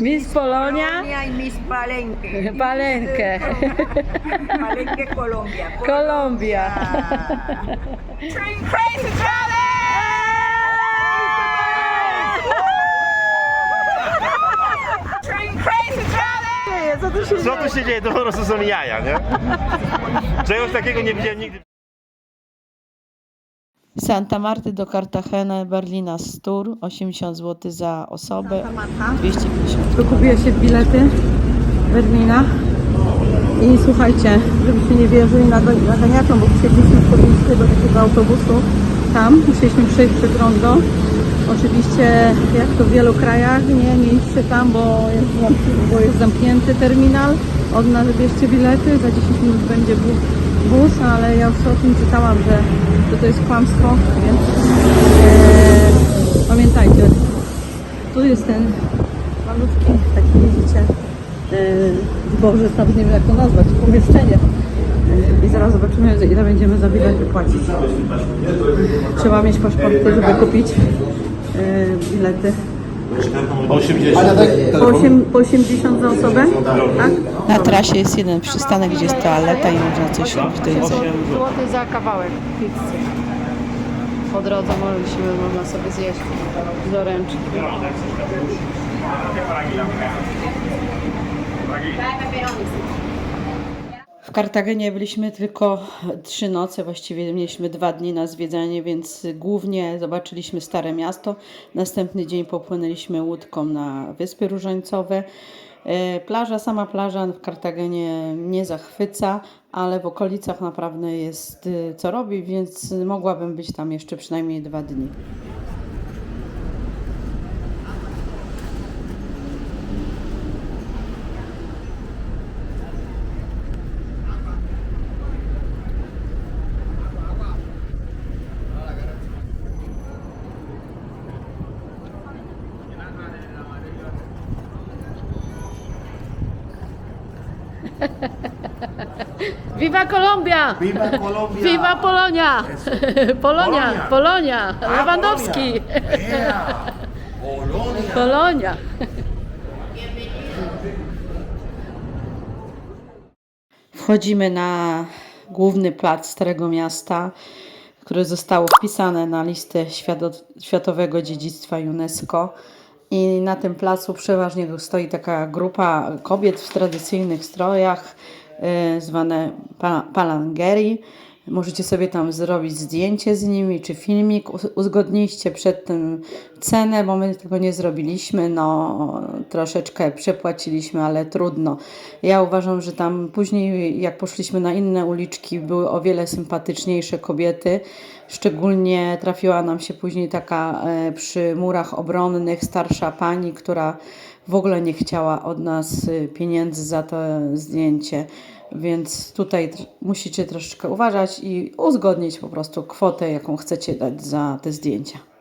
Miss Polonia, Colombia y Miss Palenque. Palenque, Palenque, Colombia. Kolumbia. Train Crazy się Co tu się dzieje? To po prostu są jaja, nie? Czegoś takiego nie widziałem nigdy. Santa Marty do Cartagena, Berlina z Tour, 80 zł za osobę, 250. Tu kupiła się bilety Berlina i słuchajcie, żebyście nie wierzyli na naganiaczom, bo wsiedliśmy w Kolińskie do takiego autobusu tam, musieliśmy przejść przez rondo. Oczywiście, jak to w wielu krajach, nie miejsce tam, bo jest, bo jest zamknięty terminal. Od nas bierzcie bilety, za 10 minut będzie bu- bus, ale ja już o tym czytałam, że, to jest kłamstwo, więc e, pamiętajcie, tu jest ten malutki, taki widzicie, e, Boże, nawet nie wiem jak to nazwać, pomieszczenie. E, I zaraz zobaczymy, ile będziemy za bilety płacić. Trzeba mieć paszporty, żeby kupić e, bilety. 80. Po, osiem, po 80 za osobę? Tak? Na trasie jest jeden przystanek, gdzie jest toaleta i można coś robić do jedzenia. Złoty za kawałek pizzy. Po drodze mogliśmy, można sobie zjeść do ręczki. W Kartagenie byliśmy tylko trzy noce, właściwie mieliśmy dwa dni na zwiedzanie, więc głównie zobaczyliśmy Stare Miasto. Następny dzień popłynęliśmy łódką na Wyspy Różańcowe. E, Plaża, sama plaża w Kartagenie nie zachwyca, ale w okolicach naprawdę jest y, co robić, więc mogłabym być tam jeszcze przynajmniej dwa dni. Viva Viva Colombia! Viva Polonia! Polonia! Polonia! Polonia! Ah, Lewandowski! Polonia. Yeah. Polonia. Polonia! Wchodzimy na główny plac Starego Miasta, które zostało wpisane na listę świato- Światowego Dziedzictwa UNESCO. I na tym placu przeważnie stoi taka grupa kobiet w tradycyjnych strojach, zwane pa- palangeri. Możecie sobie tam zrobić zdjęcie z nimi, czy filmik. Uzgodniliście przed tym cenę, bo my tego nie zrobiliśmy. No, troszeczkę przepłaciliśmy, ale trudno. Ja uważam, że tam później, jak poszliśmy na inne uliczki, były o wiele sympatyczniejsze kobiety. Szczególnie trafiła nam się później taka e, przy murach obronnych starsza pani, która w ogóle nie chciała od nas y, pieniędzy za to zdjęcie. Więc tutaj musicie troszeczkę uważać i uzgodnić po prostu kwotę, jaką chcecie dać za te zdjęcia.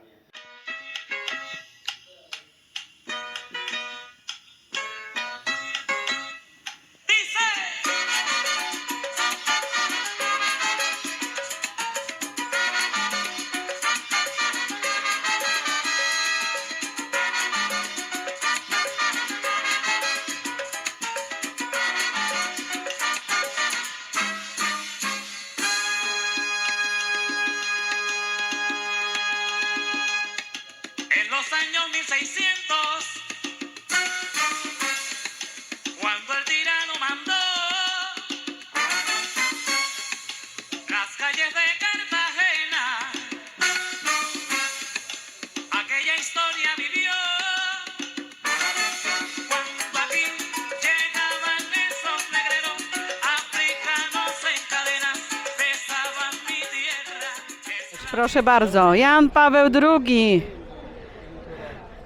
Proszę bardzo, Jan Paweł II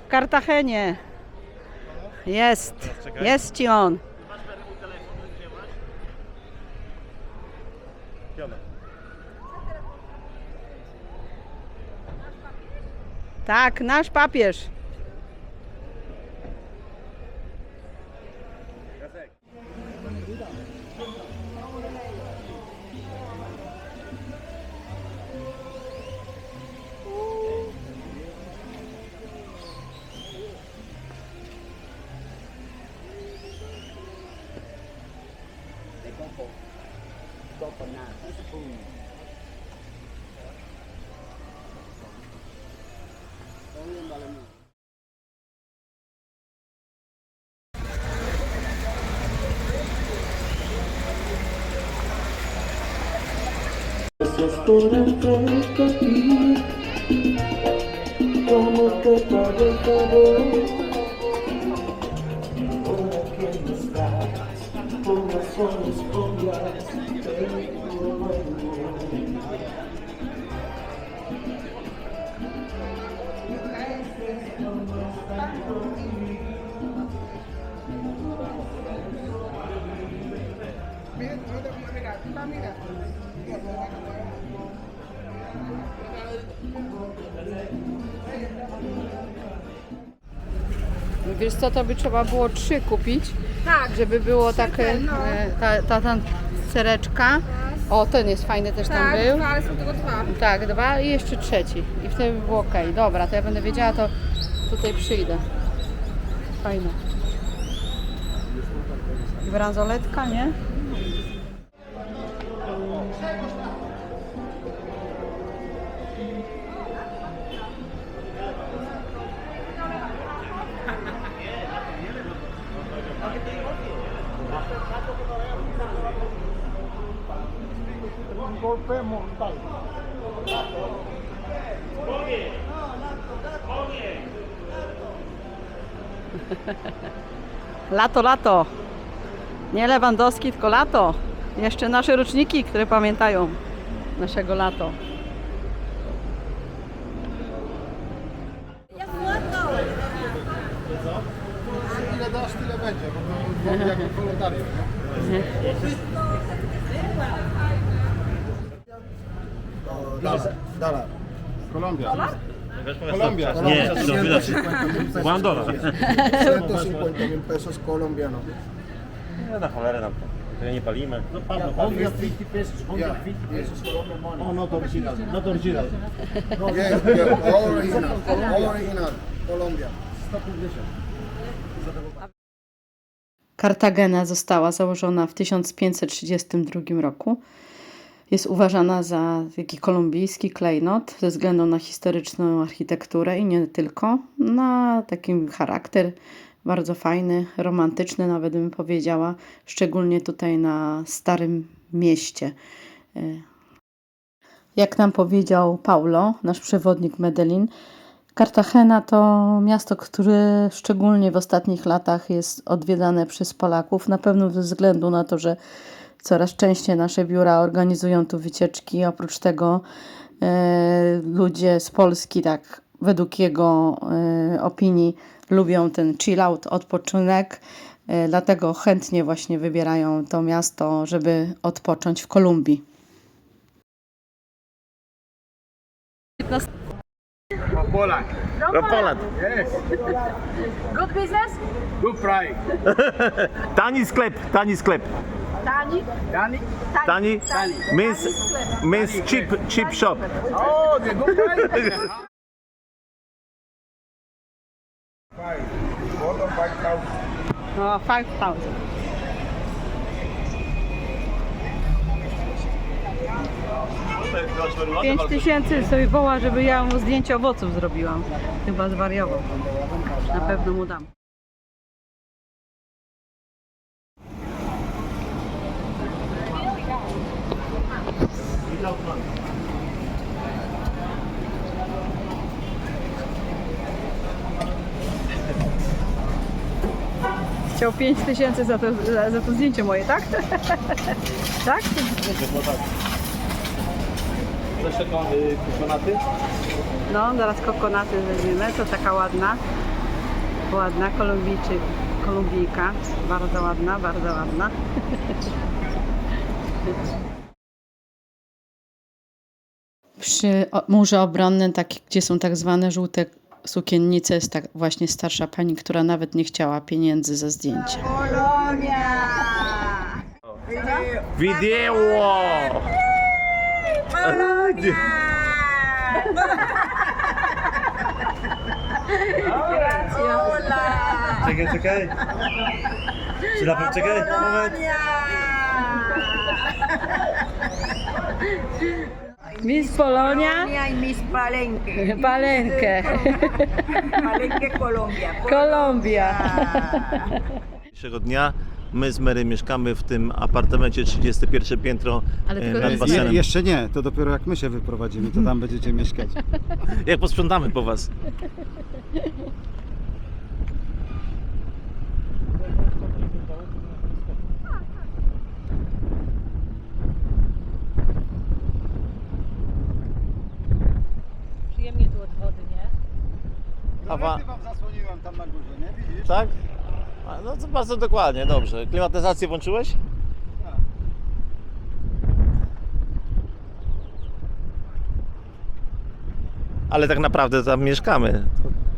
w Kartagenie. Jest, jest ci on. Tak, nasz papież. enfrente a ti. ¿Cómo te parece ver? Hola, ¿quién estás? Con razones obvias, tengo dueño. Mira, no te puedo pegar, mira. Wiesz co, to by trzeba było trzy kupić, tak. żeby było takie, e, ta, ta, ta cereczka. O, ten jest fajny też tam Tak, był. dwa, ale są tylko dwa. Tak, dwa i jeszcze trzeci. I wtedy by było ok. Dobra, to ja będę wiedziała, to tutaj przyjdę. Fajne. I bransoletka, nie? Lato, lato. Nie Lewandowski, tylko lato. Jeszcze nasze roczniki, które pamiętają naszego lato. Ile dasz, tyle będzie, bo to jak wolontariusz. Dolar. Dolar. Colombia. Nie, no, widać. One dolar. 150 mil pesos colombianos. Nie, na cholerę nam to. Tyle nie palimy. Yeah, this is Colombian money. Oh, not original. Not original. Yeah, all original. All original. Colombia. Kartagena została założona w 1532 roku. Jest uważana za taki kolumbijski klejnot ze względu na historyczną architekturę i nie tylko, na taki charakter bardzo fajny, romantyczny nawet bym powiedziała, szczególnie tutaj na Starym Mieście. E, Jak nam powiedział Paulo, nasz przewodnik Medellin, Kartagena to miasto, które szczególnie w ostatnich latach jest odwiedzane przez Polaków, na pewno ze względu na to, że coraz częściej nasze biura organizują tu wycieczki. Oprócz tego e, ludzie z Polski, tak według jego e, opinii, lubią ten chill out, odpoczynek. E, dlatego chętnie właśnie wybierają to miasto, żeby odpocząć w Kolumbii. No Poland. Good business? Tani sklep, tani sklep. Tani? Dani? Tani means, means cheap, cheap shop. Oh, the good price. O, 5000. Pięć tysięcy sobie woła, żeby ja mu zdjęcie owoców zrobiłam. Chyba zwariował. Na pewno mu dam. Chciał 5 tysięcy za to, za, za to zdjęcie moje, tak? tak? Jeszcze kokonaty? No, zaraz kokonaty weźmiemy. To taka ładna, ładna kolumbijczyk, kolumbijka. Bardzo ładna, bardzo ładna. Przy murze obronnym, tak, gdzie są tak zwane żółte sukiennice, jest tak właśnie starsza pani, która nawet nie chciała pieniędzy za zdjęcie. Hola. Czekaj, czekaj. Czy na pewno czekaj? Moment. Miss Polonia, Colombia y Miss Palenque. Palenkę, Palenque, Colombia. Kolumbia. Dzisiejszego dnia my z Mary mieszkamy w tym apartamencie 31 piętro Ale e, tylko nad jest- basenem. Je, jeszcze nie, to dopiero jak my się wyprowadzimy, to tam będziecie mieszkać. Jak posprzątamy po was. Przyjemnie tu od wody, nie? Awa, wam zasłoniłem tam na górze, nie widzisz? Tak? A, No to bardzo dokładnie, dobrze. Klimatyzację włączyłeś? Ale tak naprawdę tam mieszkamy.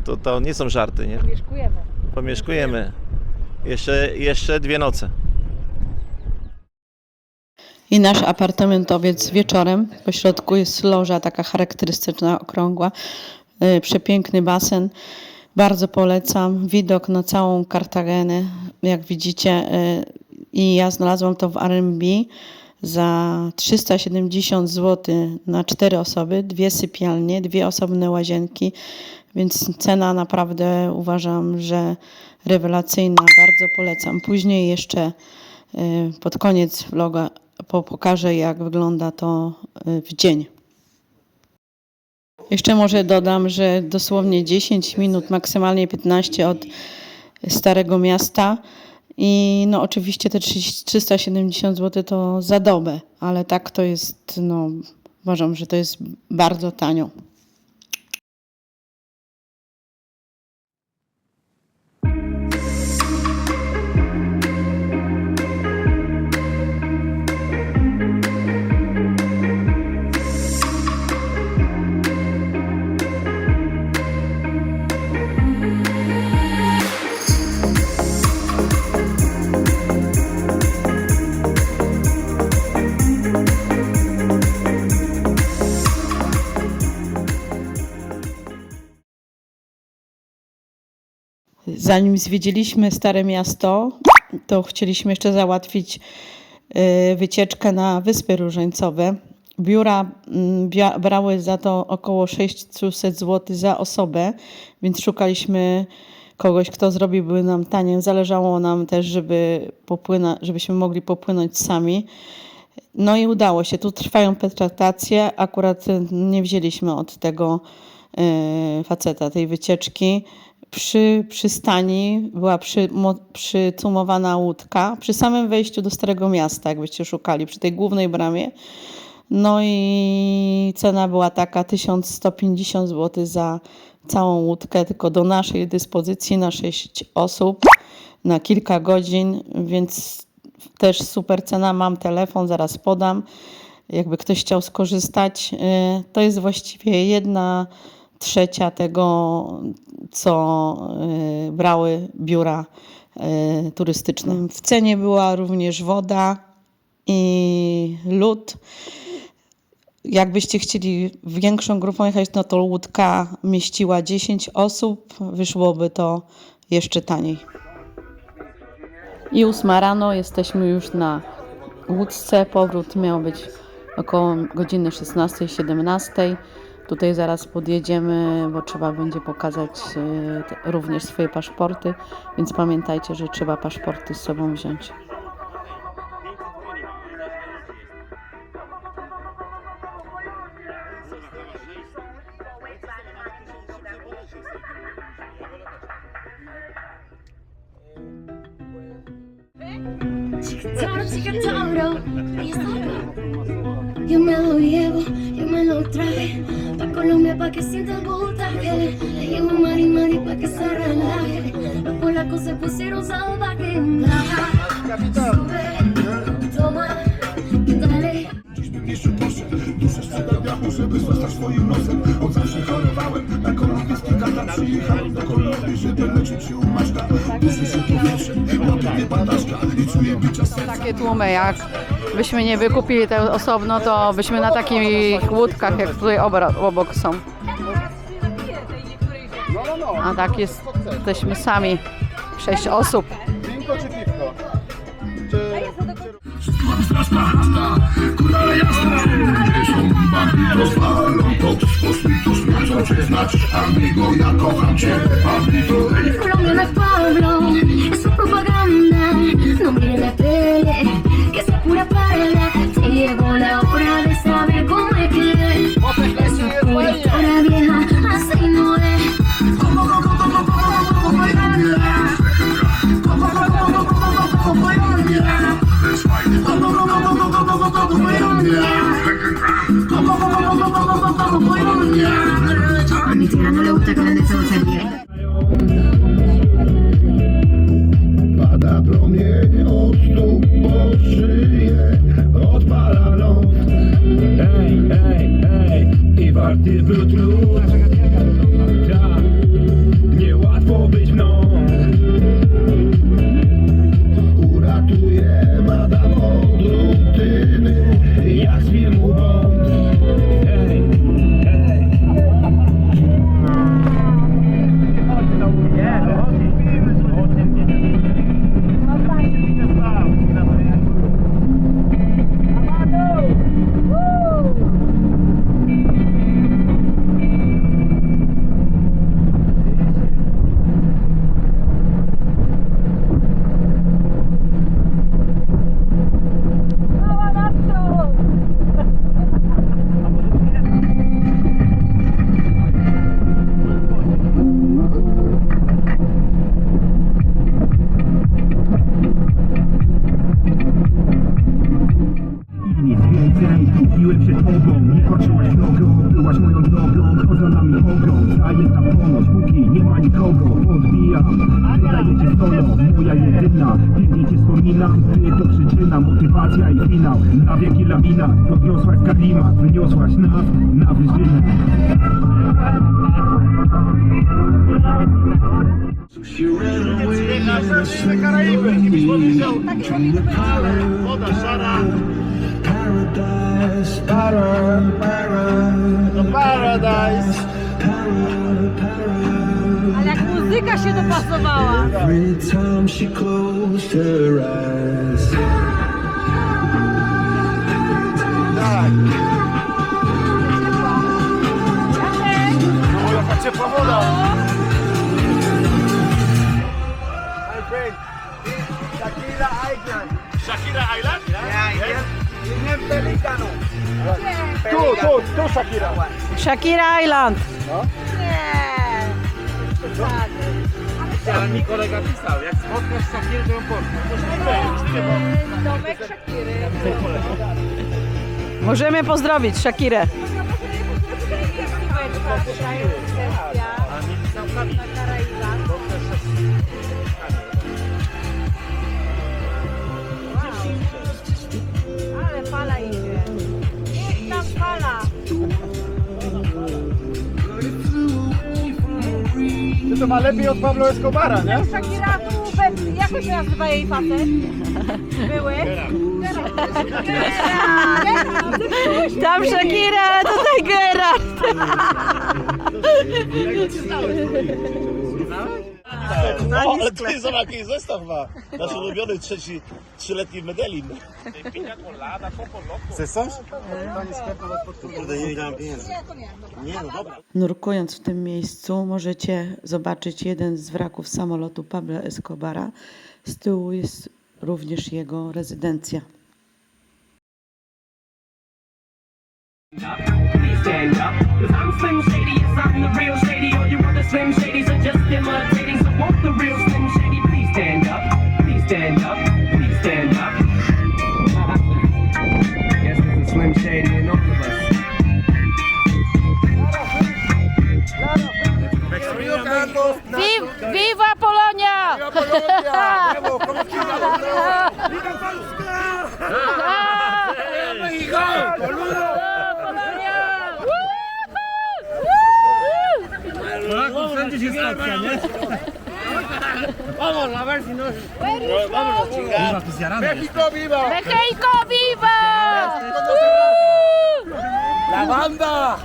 To, to, to nie są żarty, nie? Mieszkujemy. Pomieszkujemy. Jeszcze, jeszcze dwie noce. I nasz apartamentowiec wieczorem. Po środku jest loża taka charakterystyczna, okrągła. Yy, Przepiękny basen. Bardzo polecam. Widok na całą Kartagenę, jak widzicie. yy, I ja znalazłam to w R&B za 370 zł na cztery osoby, dwie sypialnie, dwie osobne łazienki, więc cena naprawdę uważam, że rewelacyjna, bardzo polecam. Później jeszcze y, pod koniec vloga po- pokażę, jak wygląda to y, w dzień. Jeszcze może dodam, że dosłownie 10 minut, maksymalnie 15 od Starego Miasta. I no oczywiście te 30 370 zł to za dobę, ale tak to jest, no uważam, że to jest bardzo tanio. Zanim zwiedziliśmy Stare Miasto, to chcieliśmy jeszcze załatwić y, wycieczkę na Wyspy Różańcowe. Biura mm, brały za to około 600 zł za osobę, więc szukaliśmy kogoś, kto zrobiłby nam tanie. Zależało nam też, żeby popłyna, żebyśmy mogli popłynąć sami. No i udało się. Tu trwają pertraktacje. Akurat nie wzięliśmy od tego y, faceta tej wycieczki. Przy przystani była przy, mo, przycumowana łódka przy samym wejściu do Starego Miasta, jakbyście szukali, przy tej głównej bramie. No i cena była taka 1150 zł za całą łódkę, tylko do naszej dyspozycji na 6 osób na kilka godzin, więc też super cena. Mam telefon, zaraz podam. Jakby ktoś chciał skorzystać, y, to jest właściwie jedna trzecia tego, co y, brały biura y, turystyczne. W cenie była również woda i lód. Jakbyście chcieli większą grupą jechać, no to łódka mieściła 10 osób, wyszłoby to jeszcze taniej. I ósma rano jesteśmy już na łódce. Powrót miał być około godziny 16-17. Tutaj zaraz podjedziemy, bo trzeba będzie pokazać e, również swoje paszporty, więc pamiętajcie, że trzeba paszporty z sobą wziąć. Jak byśmy nie wykupili te osobno, to byśmy na takich łódkach, jak tutaj obok są. A tak jest, jesteśmy sami, sześć osób. Winko czy piwko? Kurwa jasna Amigo, ja kocham cię ej Pablo, propaganda. No pura trud Tak, niełatwo być mną więcej, kupiłem się tobą Nie patrzyłaś drogą, byłaś moją drogą Chodzą na mi ogrom, daję tam pomoc Póki nie ma nikogo, odbijam Wydaje cię solo, moja jedyna. Pięknie cię wspominam, ty to przyczyna. Motywacja i finał, na wieki lamina Podniosłaś Karima, wyniosłaś nas na wyżynę. Woda szara, Paradise, para, para, to paradise. Ale jak muzyka się dopasowała. Every time she closed her eyes. O, jaka ciepła woda. Shakira Island? Tu, tu, tu Shakira Shakira Island. Ale mi kolega pisał, jak spotkasz Shakirę, to ją poznasz. Domek Szakiry. Możemy pozdrowić Shakirę. Nie na Karaibach. Fala idzie. Jest tam fala. To ma lepiej od Pablo Escobara, nie? Shakira tu bez... Jak się nazywa jej facet? Były? Tam Shakira, tutaj Gerard. O, ale to jest jakiś zestaw ma. Nasz ulubiony trzeci, trzyletni Medellin. Chcesz coś? Kurde, nie miałem pieniędzy. Nie, no dobra. Nurkując w tym miejscu możecie zobaczyć jeden z wraków samolotu Pablo Escobara. Z tyłu jest również jego rezydencja. Stand up. Cause I'm Slim Shady, yes, I'm the real Shady. All you other Slim Shadys are just imitating. So won't the real Slim Shady please stand up? Please stand up. Please stand up. yes, there's a Slim Shady in all of us. Viva Polonia! México viva Mexico, viva! La banda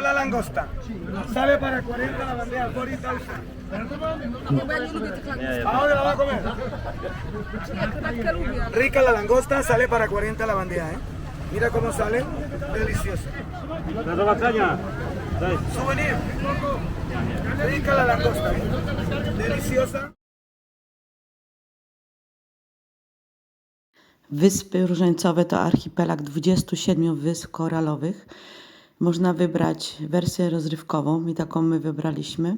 la langosta. Sale para 40 la bandeja, 40,000. ¿A dónde la va a comer? Rica la langosta, sale para 40 la bandeja, ¿eh? Mira cómo sale, delicioso. Souvenir. La. Deliciosa. Wyspy Różańcowe to archipelag 27 wysp koralowych. Można wybrać wersję rozrywkową i taką my wybraliśmy.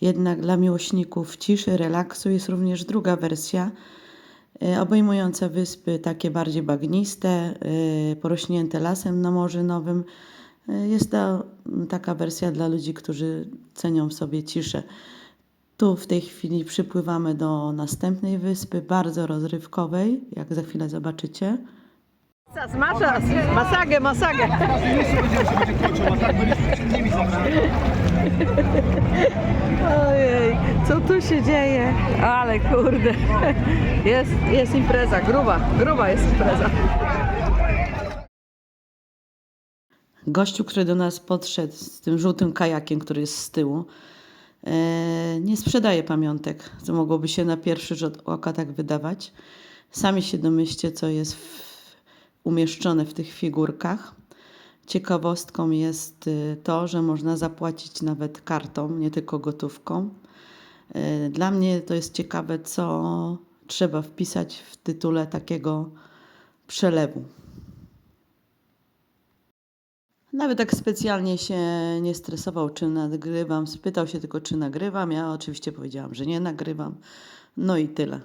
Jednak dla miłośników ciszy, relaksu jest również druga wersja, e, obejmująca wyspy takie bardziej bagniste, e, porośnięte lasem na Morzu Nowym. E, Jest to taka wersja dla ludzi, którzy cenią w sobie ciszę. Tu w tej chwili przypływamy do następnej wyspy, bardzo rozrywkowej, jak za chwilę zobaczycie. Masas, masagę, masagę. Ojej, co tu się dzieje? Ale kurde, jest, jest impreza, gruba, gruba jest impreza. Gościu, który do nas podszedł z tym żółtym kajakiem, który jest z tyłu, e, nie sprzedaje pamiątek, co mogłoby się na pierwszy rzut oka tak wydawać. Sami się domyślcie, co jest w, umieszczone w tych figurkach. Ciekawostką jest y, to, że można zapłacić nawet kartą, nie tylko gotówką. E, Dla mnie to jest ciekawe, co trzeba wpisać w tytule takiego przelewu. Nawet tak specjalnie się nie stresował, czy nagrywam. Spytał się tylko, czy nagrywam. Ja oczywiście powiedziałam, że nie nagrywam. No i tyle.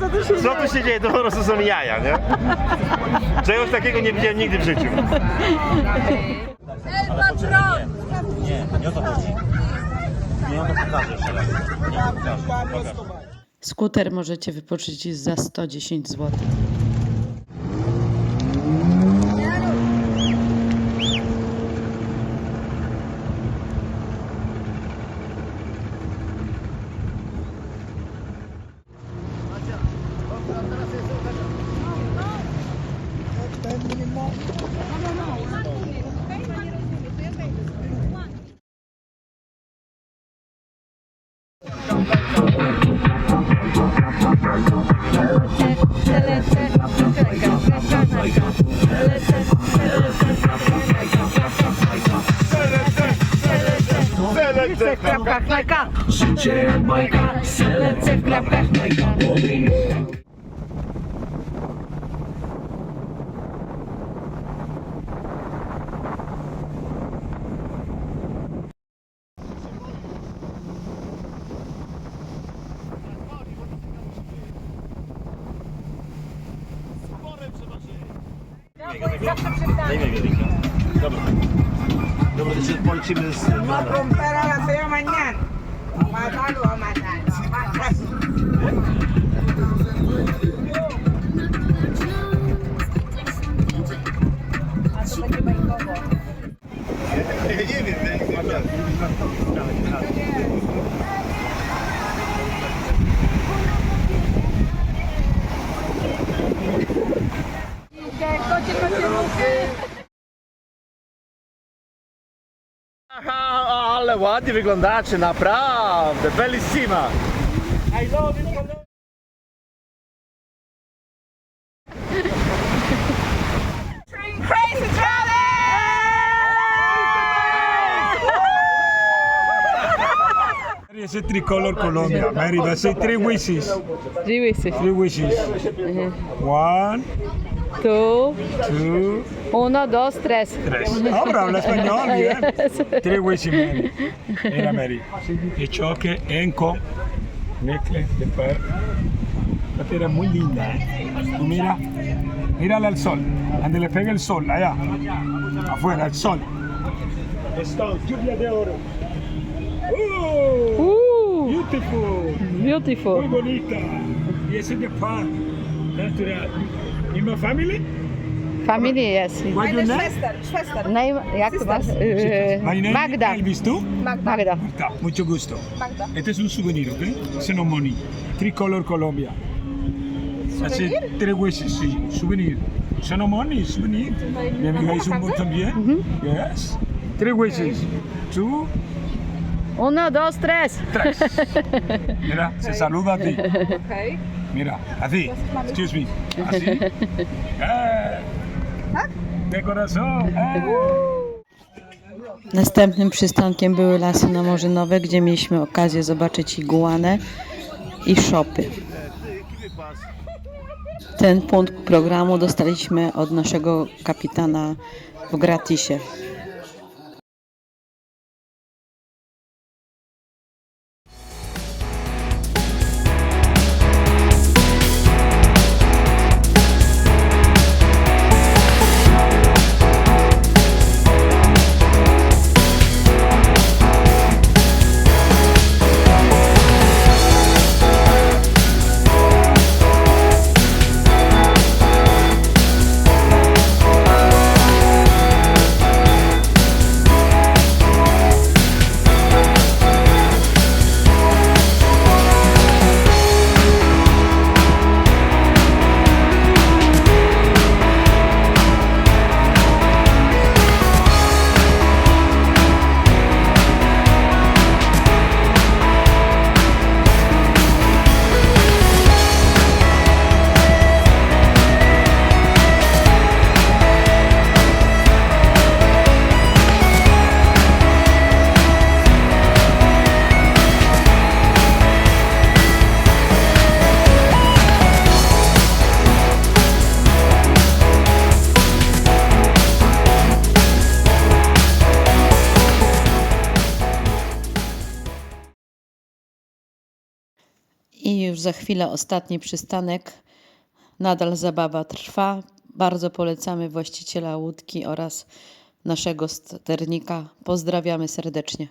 Co tu się Co tu się dzieje? To po prostu są jaja, nie? Czegoś takiego nie widziałem nigdy w życiu. Skuter możecie wypożyczyć za 110 zł. Czy bajka, selekcja w klapkach mojej ładnie wyglądacie, naprawdę, bellissima. I love it. Crazy Mary, ese tricolor Colombia. Mary, say three wishes. Three wishes. Three wishes. One, Two, two, uno, dos, tres. tres. Ahora habla español, bien. Wishes, Mary. Mira, Mary. Que choque, enco, mezcle, después. Esta tierra es muy linda, ¿eh? Tú mira, mírale al sol. Donde le pega el sol, allá. Afuera, el sol. Esto, lluvia de oro. ¡Oh! Uh, Beautiful. Muy beautiful. bonita. Y ese de paz. Natural. In my family? Family, yes. What your name? Name, jak masz? Yy, My name Magda. is Elvis, ¿tú? Magda. Está, mucho gusto. Este es un souvenir, ¿ok? Ese no es money. Tricolor Colombia. ¿Souvenir? Tres wishes, sí. Souvenir. Xenomonis, bonito. Navigáis un buen también. Yes. Three wishes. Two, Uno, dos, tres. tres. Mira, se saluda a ti. Mira, así. Excuse me. Así. Eh. De corazón. Eh. Następnym przystankiem były lasy namorzynowe, gdzie mieliśmy okazję zobaczyć iguanę i szopy. Ten punkt programu dostaliśmy od naszego kapitana w gratisie. Za chwilę ostatni przystanek. Nadal zabawa trwa. Bardzo polecamy właściciela łódki oraz naszego sternika. Pozdrawiamy serdecznie.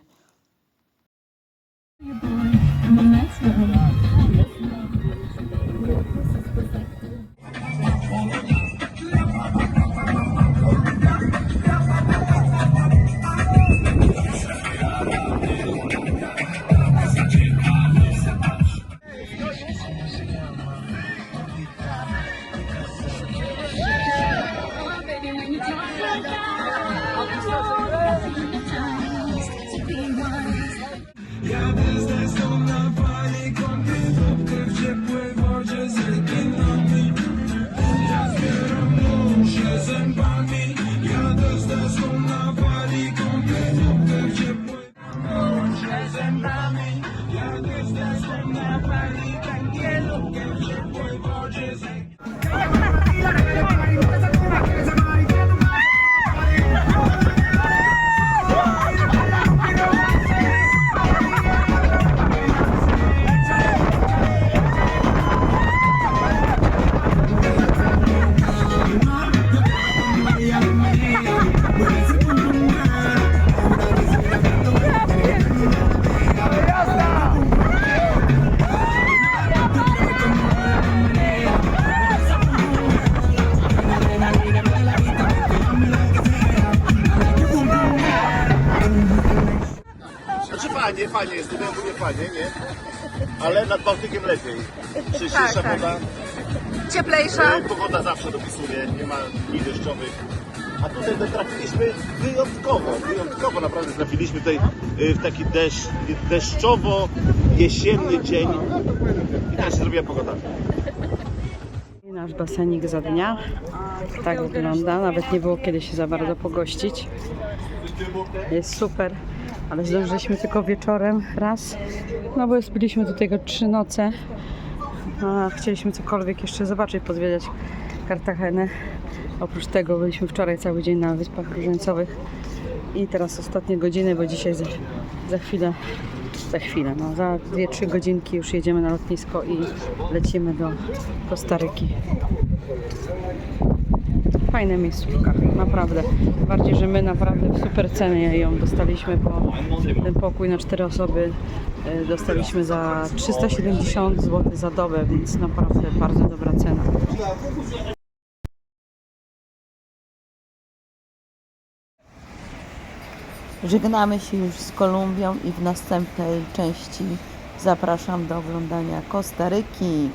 Ale nad Bałtykiem lepiej. Czyściejsza woda. Cieplejsza. E, Pogoda zawsze dopisuje, nie ma dni deszczowych. A tutaj to trafiliśmy wyjątkowo, wyjątkowo naprawdę trafiliśmy tutaj e, w taki deszcz, deszczowo-jesienny dzień. I też się zrobiła pogoda. Nasz basenik za dnia. Tak wygląda. Nawet nie było kiedy się za bardzo pogościć. Jest super, ale zdążyliśmy tylko wieczorem raz. No bo spiliśmy do tego trzy noce. A chcieliśmy cokolwiek jeszcze zobaczyć, pozwiedzać Kartagenę. Oprócz tego byliśmy wczoraj cały dzień na Wyspach Różańcowych. I teraz ostatnie godziny, bo dzisiaj za, za chwilę, za chwilę, no za 2-3 godzinki już jedziemy na lotnisko i lecimy do Kostaryki. Fajne miejscówka, naprawdę. Bardziej, że my naprawdę w super cenie ją dostaliśmy, bo ten pokój na cztery osoby e, dostaliśmy za 370 zł za dobę, więc naprawdę bardzo dobra cena. Żegnamy się już z Kolumbią i w następnej części zapraszam do oglądania Kostaryki.